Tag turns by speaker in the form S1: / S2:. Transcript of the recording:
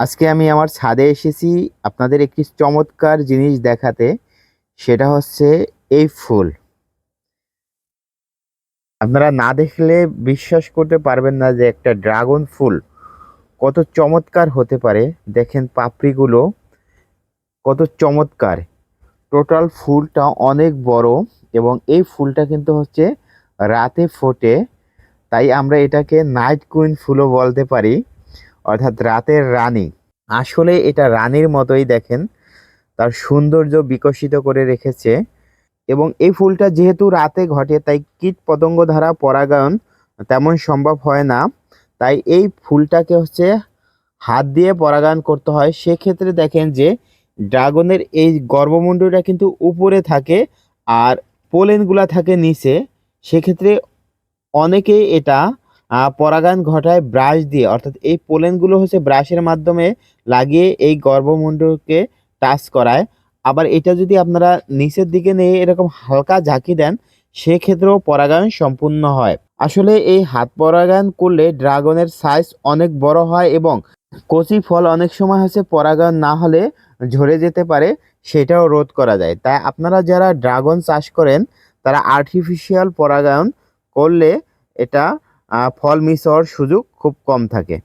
S1: আজকে আমি আমার ছাদে এসেছি আপনাদের একটি চমৎকার জিনিস দেখাতে, সেটা হচ্ছে এই ফুল। আপনারা না দেখলে বিশ্বাস করতে পারবেন না যে একটা ড্রাগন ফুল কত চমৎকার হতে পারে। দেখেন পাপড়িগুলো কত চমৎকার। টোটাল ফুলটা অনেক বড় এবং এই ফুলটা কিন্তু হচ্ছে রাতে ফোটে, তাই আমরা এটাকে নাইট কুইন ফুলও বলতে পারি। অর্থাৎ রাতের রানী। আসলে এটা রানীর মতোই দেখেন, তার সৌন্দর্য বিকশিত করে রেখেছে এবং এই ফুলটা যেহেতু রাতে ঘটে, তাই কীট পতঙ্গ দ্বারা পরাগায়ন তেমন সম্ভব হয় না। তাই এই ফুলটাকে হচ্ছে হাত দিয়ে পরাগায়ন করতে হয়। সেক্ষেত্রে দেখেন যে ড্রাগনের এই গর্ভমুণ্ডটা কিন্তু উপরে থাকে আর পোলেনগুলা থাকে নিচে। সেক্ষেত্রে অনেকেই এটা পরাগায়ন ঘটায় ব্রাশ দিয়ে। অর্থাৎ এই পোলেনগুলো হচ্ছে ব্রাশের মাধ্যমে লাগিয়ে এই গর্ভমুণ্ডকে টাচ করায়। আবার এটা যদি আপনারা নিচের দিকে নিয়ে এরকম হালকা ঝাঁকি দেন, সেক্ষেত্রেও পরাগায়ন সম্পূর্ণ হয়। আসলে এই হাত পরাগায়ন করলে ড্রাগনের সাইজ অনেক বড় হয় এবং কচি ফল অনেক সময় হচ্ছে পরাগায়ন না হলে ঝরে যেতে পারে, সেটাও রোধ করা যায়। তাই আপনারা যারা ড্রাগন চাষ করেন, তারা আর্টিফিশিয়াল পরাগায়ন করলে এটা ফল মিস হওয়ার সুযোগ খুব কম থাকে।